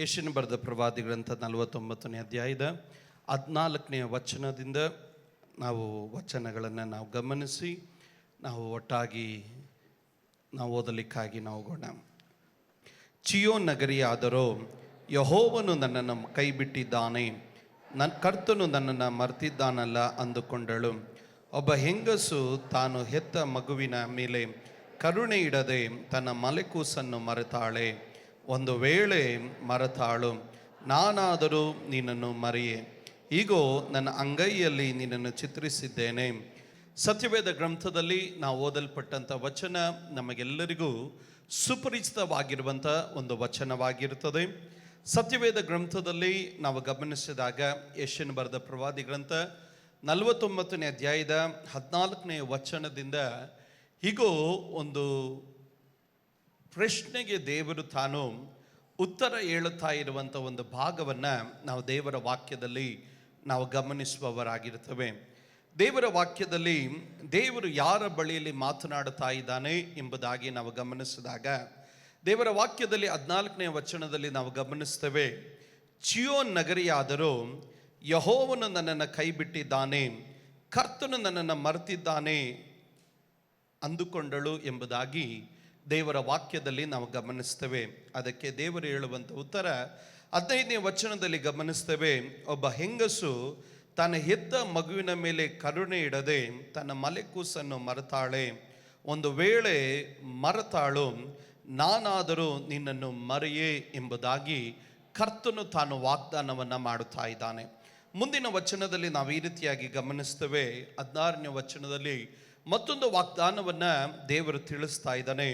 ಯಶನ ಬರೆದ ಪ್ರವಾದಿ ಗ್ರಂಥ ನಲವತ್ತೊಂಬತ್ತನೇ ಅಧ್ಯಾಯದ ಹದಿನಾಲ್ಕನೆಯ ವಚನದಿಂದ ನಾವು ವಚನಗಳನ್ನು ನಾವು ಗಮನಿಸಿ, ನಾವು ಒಟ್ಟಾಗಿ ನಾವು ಓದಲಿಕ್ಕಾಗಿ ನಾವು ಹೋಗೋಣ. ಚಿಯೋ ನಗರಿಯಾದರೂ, ಯಹೋವನು ನನ್ನನ್ನು ಕೈ ಬಿಟ್ಟಿದ್ದಾನೆ ನನ್ನ ಕರ್ತನು ನನ್ನನ್ನು ಮರ್ತಿದ್ದಾನಲ್ಲ ಅಂದುಕೊಂಡಳು. ಒಬ್ಬ ಹೆಂಗಸು ತಾನು ಹೆತ್ತ ಮಗುವಿನ ಮೇಲೆ ಕರುಣೆ ಇಡದೆ ತನ್ನ ಮಲೆಕೂಸನ್ನು ಮರೆತಾಳೆ. ಒಂದು ವೇಳೆ ಮರೆತಾಳು, ನಾನಾದರೂ ನಿನ್ನನ್ನು ಮರೆಯೆ. ಈಗೋ, ನನ್ನ ಅಂಗೈಯಲ್ಲಿ ನಿನ್ನನ್ನು ಚಿತ್ರಿಸಿದ್ದೇನೆ. ಸತ್ಯವೇದ ಗ್ರಂಥದಲ್ಲಿ ನಾವು ಓದಲ್ಪಟ್ಟಂಥ ವಚನ ನಮಗೆಲ್ಲರಿಗೂ ಸುಪರಿಚಿತವಾಗಿರುವಂಥ ಒಂದು ವಚನವಾಗಿರುತ್ತದೆ. ಸತ್ಯವೇದ ಗ್ರಂಥದಲ್ಲಿ ನಾವು ಗಮನಿಸಿದಾಗ ಯಶನ್ ಬರೆದ ಪ್ರವಾದಿ ಗ್ರಂಥ ನಲವತ್ತೊಂಬತ್ತನೇ ಅಧ್ಯಾಯದ ಹದಿನಾಲ್ಕನೇ ವಚನದಿಂದ, ಹೀಗೋ, ಒಂದು ಪ್ರಶ್ನೆಗೆ ದೇವರು ತಾನು ಉತ್ತರ ಹೇಳುತ್ತಾ ಇರುವಂಥ ಒಂದು ಭಾಗವನ್ನು ನಾವು ದೇವರ ವಾಕ್ಯದಲ್ಲಿ ನಾವು ಗಮನಿಸುವವರಾಗಿರ್ತೇವೆ ದೇವರ ವಾಕ್ಯದಲ್ಲಿ ದೇವರು ಯಾರ ಬಳಿಯಲ್ಲಿ ಮಾತನಾಡುತ್ತಾ ಇದ್ದಾನೆ ಎಂಬುದಾಗಿ ನಾವು ಗಮನಿಸಿದಾಗ, ದೇವರ ವಾಕ್ಯದಲ್ಲಿ ಹದಿನಾಲ್ಕನೇ ವಚನದಲ್ಲಿ ನಾವು ಗಮನಿಸ್ತೇವೆ. ಚಿಯೋ ನಗರಿಯಾದರೂ ಯಹೋವನು ನನ್ನನ್ನು ಕೈಬಿಟ್ಟಿದ್ದಾನೆ, ಕರ್ತನು ನನ್ನನ್ನು ಮರೆತಿದ್ದಾನೆ ಅಂದುಕೊಂಡಳು ಎಂಬುದಾಗಿ ದೇವರ ವಾಕ್ಯದಲ್ಲಿ ನಾವು ಗಮನಿಸ್ತೇವೆ. ಅದಕ್ಕೆ ದೇವರು ಹೇಳುವಂಥ ಉತ್ತರ, ಹದಿನೈದನೇ ವಚನದಲ್ಲಿ ಗಮನಿಸ್ತೇವೆ, ಒಬ್ಬ ಹೆಂಗಸು ತನ್ನ ಹೆತ್ತ ಮಗುವಿನ ಮೇಲೆ ಕರುಣೆ ಇಡದೆ ತನ್ನ ಮಲೆಕೂಸನ್ನು ಮರೆತಾಳೆ. ಒಂದು ವೇಳೆ ಮರೆತಾಳು, ನಾನಾದರೂ ನಿನ್ನನ್ನು ಮರೆಯೇ ಎಂಬುದಾಗಿ ಕರ್ತನು ತಾನು ವಾಗ್ದಾನವನ್ನು ಮಾಡುತ್ತಾ ಇದ್ದಾನೆ. ಮುಂದಿನ ವಚನದಲ್ಲಿ ನಾವು ಈ ರೀತಿಯಾಗಿ ಗಮನಿಸ್ತೇವೆ. ಹದಿನಾರನೇ ವಚನದಲ್ಲಿ ಮತ್ತೊಂದು ವಾಗ್ದಾನವನ್ನು ದೇವರು ತಿಳಿಸ್ತಾ ಇದ್ದಾನೆ.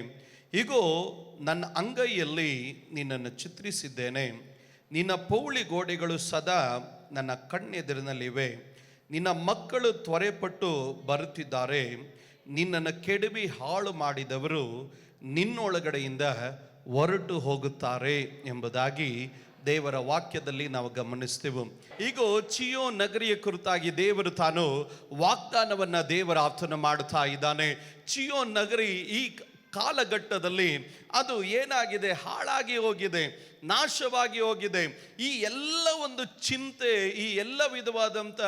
ಈಗೋ ನನ್ನ ಅಂಗೈಯಲ್ಲಿ ನಿನ್ನನ್ನು ಚಿತ್ರಿಸಿದ್ದೇನೆ. ನಿನ್ನ ಪೌಳಿ ಗೋಡೆಗಳು ಸದಾ ನನ್ನ ಕಣ್ಣೆದುರಿನಲ್ಲಿವೆ. ನಿನ್ನ ಮಕ್ಕಳು ತ್ವರೆಪಟ್ಟು ಬರುತ್ತಿದ್ದಾರೆ. ನಿನ್ನನ್ನು ಕೆಡವಿ ಹಾಳು ಮಾಡಿದವರು ನಿನ್ನೊಳಗಡೆಯಿಂದ ಹೊರಟು ಹೋಗುತ್ತಾರೆ ಎಂಬುದಾಗಿ ದೇವರ ವಾಕ್ಯದಲ್ಲಿ ನಾವು ಗಮನಿಸ್ತೇವೆ. ಈಗ ಚಿಯೋ ನಗರಿಯ ಕುರಿತಾಗಿ ದೇವರು ತಾನು ವಾಗ್ದಾನವನ್ನು ದೇವರ ಆತನ ಮಾಡುತ್ತಾ ಇದ್ದಾನೆ. ಚಿಯೋ ನಗರಿ ಈ ಕಾಲಘಟ್ಟದಲ್ಲಿ ಅದು ಏನಾಗಿದೆ? ಹಾಳಾಗಿ ಹೋಗಿದೆ, ನಾಶವಾಗಿ ಹೋಗಿದೆ. ಈ ಎಲ್ಲ ಒಂದು ಚಿಂತೆ, ಈ ಎಲ್ಲ ವಿಧವಾದಂಥ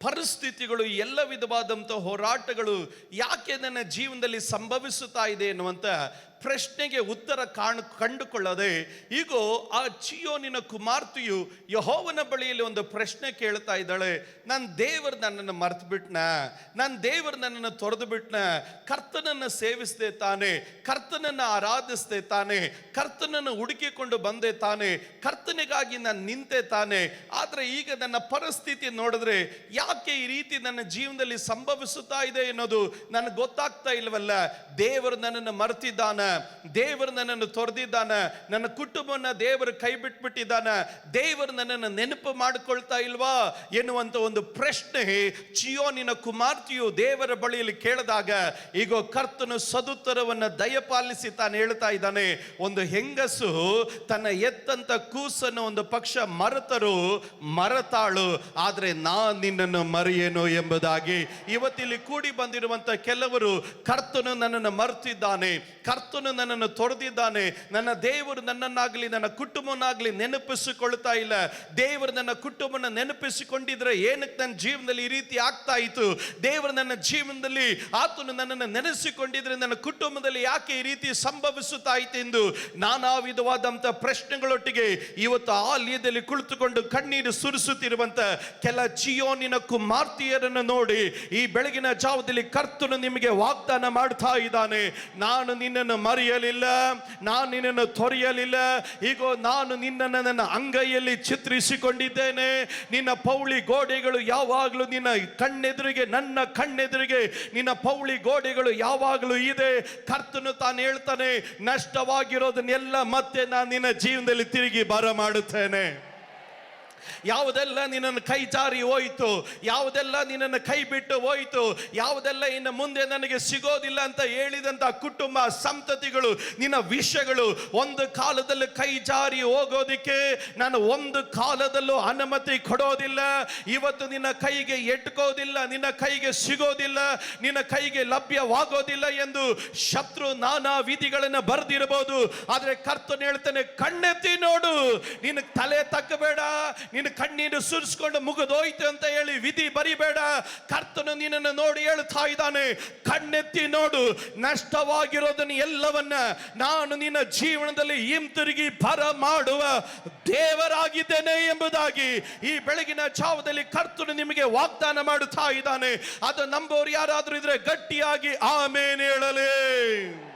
ಪರಿಸ್ಥಿತಿಗಳು ಎಲ್ಲ ವಿಧವಾದಂಥ ಹೋರಾಟಗಳು ಯಾಕೆ ನನ್ನ ಜೀವನದಲ್ಲಿ ಸಂಭವಿಸುತ್ತಾ ಇದೆ ಎನ್ನುವಂಥ ಪ್ರಶ್ನೆಗೆ ಉತ್ತರ ಕಾಣ್, ಕಂಡುಕೊಳ್ಳದೆ ಈಗ ಆ ಚಿಯೋನಿನ ಕುಮಾರ್ತೆಯು ಯಹೋವನ ಬಳಿಯಲ್ಲಿ ಒಂದು ಪ್ರಶ್ನೆ ಕೇಳ್ತಾ ಇದ್ದಾಳೆ. ನನ್ನ ದೇವರು ನನ್ನನ್ನು ಮರ್ತು ಬಿಟ್ನ ನನ್ನ ದೇವರು ನನ್ನನ್ನು ತೊರೆದು ಬಿಟ್ನ ಕರ್ತನನ್ನು ಸೇವಿಸದೆ ತಾನೆ, ಕರ್ತನನ್ನು ಆರಾಧಿಸದೆ ತಾನೆ, ಕರ್ತನನ್ನು ಹುಡುಕಿಕೊಂಡು ಬಂದೆ ತಾನೆ, ಕರ್ತನಿಗಾಗಿ ನಾನು ನಿಂತೆ ತಾನೆ. ಆದರೆ ಈಗ ನನ್ನ ಪರಿಸ್ಥಿತಿ ನೋಡಿದ್ರೆ ಯಾಕೆ ಈ ರೀತಿ ನನ್ನ ಜೀವನದಲ್ಲಿ ಸಂಭವಿಸುತ್ತಾ ಇದೆ ಅನ್ನೋದು ನನಗೆ ಗೊತ್ತಾಗ್ತಾ ಇಲ್ವಲ್ಲ. ದೇವರು ನನ್ನನ್ನು ಮರ್ತಿದ್ದಾನ? ದೇವರು ನನ್ನನ್ನು ತೊರೆದಿದ್ದಾನೆ. ನನ್ನ ಕುಟುಂಬನ ದೇವರು ಕೈ ಬಿಟ್ಬಿಟ್ಟಿದ್ದಾನೆ ದೇವರು ನನ್ನನ್ನು ನೆನಪು ಮಾಡಿಕೊಳ್ತಾ ಇಲ್ವಾ ಎನ್ನುವಂಥ ಒಂದು ಪ್ರಶ್ನೆ ಚಿಯೋನಿನ ಕುಮಾರ್ತಿಯು ದೇವರ ಬಳಿಯಲ್ಲಿ ಕೇಳಿದಾಗ ಈಗ ಕರ್ತನು ಸದುತ್ತರವನ್ನು ದಯಪಾಲಿಸಿ ತಾನು ಹೇಳ್ತಾ ಇದ್ದಾನೆ. ಒಂದು ಹೆಂಗಸು ತನ್ನ ಎತ್ತಂತ ಕೂಸನ್ನು ಒಂದು ಪಕ್ಷ ಮರತರು, ಮರತಾಳು. ಆದರೆ ನಾ ನಿನ್ನನ್ನು ಮರೆಯೇನು ಎಂಬುದಾಗಿ ಇವತ್ತಿಲ್ಲಿ ಕೂಡಿ ಬಂದಿರುವಂತ ಕೆಲವರು ಕರ್ತನು ನನ್ನನ್ನು ಮರೆತಿದ್ದಾನೆ. ಕರ್ತನು ನನ್ನನ್ನು ತೊರೆದಿದ್ದಾನೆ. ನನ್ನ ದೇವರು ನನ್ನನ್ನಾಗಲಿ, ನನ್ನ ಕುಟುಂಬನಾಗಲಿ ನೆನಪಿಸಿಕೊಳ್ತಾ ಇಲ್ಲ. ದೇವರು ನನ್ನ ಕುಟುಂಬನ ನೆನಪಿಸಿಕೊಂಡಿದ್ರೆ ಏನಕ್ಕೆ ನನ್ನ ಜೀವನದಲ್ಲಿ ಈ ರೀತಿ ಆಗ್ತಾ ಇತ್ತು? ದೇವರು ನನ್ನ ಜೀವನದಲ್ಲಿ ಆತನು ನನ್ನನ್ನು ನೆನೆಸಿಕೊಂಡಿದ್ರೆ ನನ್ನ ಕುಟುಂಬದಲ್ಲಿ ಯಾಕೆ ಈ ರೀತಿ ಸಂಭವಿಸುತ್ತಾ ಇತ್ತು ಎಂದು ನಾನಾ ವಿಧವಾದಂಥ ಪ್ರಶ್ನೆಗಳೊಟ್ಟಿಗೆ ಇವತ್ತು ಆ ಆಲಯದಲ್ಲಿ ಕುಳಿತುಕೊಂಡು ಕಣ್ಣೀರು ಸುರಿಸುತ್ತಿರುವಂತ ಕೆಲ ಚಿಯೋನಿನ ಕುಮಾರ್ತಿಯರನ್ನು ನೋಡಿ ಈ ಬೆಳಗಿನ ಜಾವದಲ್ಲಿ ಕರ್ತನು ನಿಮಗೆ ವಾಗ್ದಾನ ಮಾಡ್ತಾ ಇದ್ದಾನೆ. ನಾನು ನಿನ್ನನ್ನು ಮರೆಯಲಿಲ್ಲ, ನಾನು ನಿನ್ನನ್ನು ತೊರೆಯಲಿಲ್ಲ. ಈಗ, ನಾನು ನಿನ್ನನ್ನು ನನ್ನ ಅಂಗೈಯಲ್ಲಿ ಚಿತ್ರಿಸಿಕೊಂಡಿದ್ದೇನೆ. ನಿನ್ನ ಪೌಳಿ ಗೋಡೆಗಳು ಯಾವಾಗಲೂ ನಿನ್ನ ಕಣ್ಣೆದುರಿಗೆ, ನನ್ನ ಕಣ್ಣೆದುರಿಗೆ, ನಿನ್ನ ಪೌಳಿ ಗೋಡೆಗಳು ಯಾವಾಗಲೂ ಇದೆ. ಕರ್ತನು ತಾನು ಹೇಳ್ತಾನೆ, ನಷ್ಟವಾಗಿರೋದನ್ನೆಲ್ಲ ಮತ್ತೆ ನಾನು ನಿನ್ನ ಜೀವನದಲ್ಲಿ ತಿರುಗಿ ಬರ ಮಾಡುತ್ತೇನೆ ಯಾವುದೆಲ್ಲ ನಿನ್ನನ್ನು ಕೈ ಜಾರಿ ಹೋಯಿತು, ಯಾವುದೆಲ್ಲ ನಿನ್ನನ್ನು ಕೈ ಬಿಟ್ಟು ಹೋಯಿತು, ಯಾವುದೆಲ್ಲ ಇನ್ನು ಮುಂದೆ ನನಗೆ ಸಿಗೋದಿಲ್ಲ ಅಂತ ಹೇಳಿದಂಥ ಕುಟುಂಬ ಸಂತತಿಗಳು, ನಿನ್ನ ವಿಷಯಗಳು ಒಂದು ಕಾಲದಲ್ಲಿ ಕೈ ಜಾರಿ ಹೋಗೋದಿಕ್ಕೆ ನಾನು ಒಂದು ಕಾಲದಲ್ಲೂ ಅನುಮತಿ ಕೊಡೋದಿಲ್ಲ. ಇವತ್ತು ನಿನ್ನ ಕೈಗೆ ಎಟ್ಕೋದಿಲ್ಲ, ನಿನ್ನ ಕೈಗೆ ಸಿಗೋದಿಲ್ಲ, ನಿನ್ನ ಕೈಗೆ ಲಭ್ಯವಾಗೋದಿಲ್ಲ ಎಂದು ಶತ್ರು ನಾನಾ ವಿಧಿಗಳನ್ನು ಬರೆದಿರಬಹುದು ಆದರೆ ಕರ್ತನು ಹೇಳ್ತಾನೆ, ಕಣ್ಣೆತ್ತಿ ನೋಡು, ನಿನ್ನ ತಲೆ ತಕ್ಕಬೇಡ ನಿನ್ನ ಕಣ್ಣೀರು ಸುರಿಸ್ಕೊಂಡು ಮುಗಿದೋಯ್ತು ಅಂತ ಹೇಳಿ ವಿಧಿ ಬರಿಬೇಡ. ಕರ್ತನು ನಿನ್ನನ್ನು ನೋಡಿ ಹೇಳ್ತಾ ಇದ್ದಾನೆ, ಕಣ್ಣೆತ್ತಿ ನೋಡು, ನಷ್ಟವಾಗಿರೋದನ್ನ ಎಲ್ಲವನ್ನ ನಾನು ನಿನ್ನ ಜೀವನದಲ್ಲಿ ಹಿಂತಿರುಗಿ ಬರ ಮಾಡುವ ದೇವರಾಗಿದ್ದೇನೆ ಎಂಬುದಾಗಿ ಈ ಬೆಳಗಿನ ಜಾವದಲ್ಲಿ ಕರ್ತನು ನಿಮಗೆ ವಾಗ್ದಾನ ಮಾಡುತ್ತಾ ಇದ್ದಾನೆ. ಅದು ನಂಬೋರು ಯಾರಾದರೂ ಇದ್ರೆ ಗಟ್ಟಿಯಾಗಿ ಆಮೇಲೆ ಹೇಳಲೇ.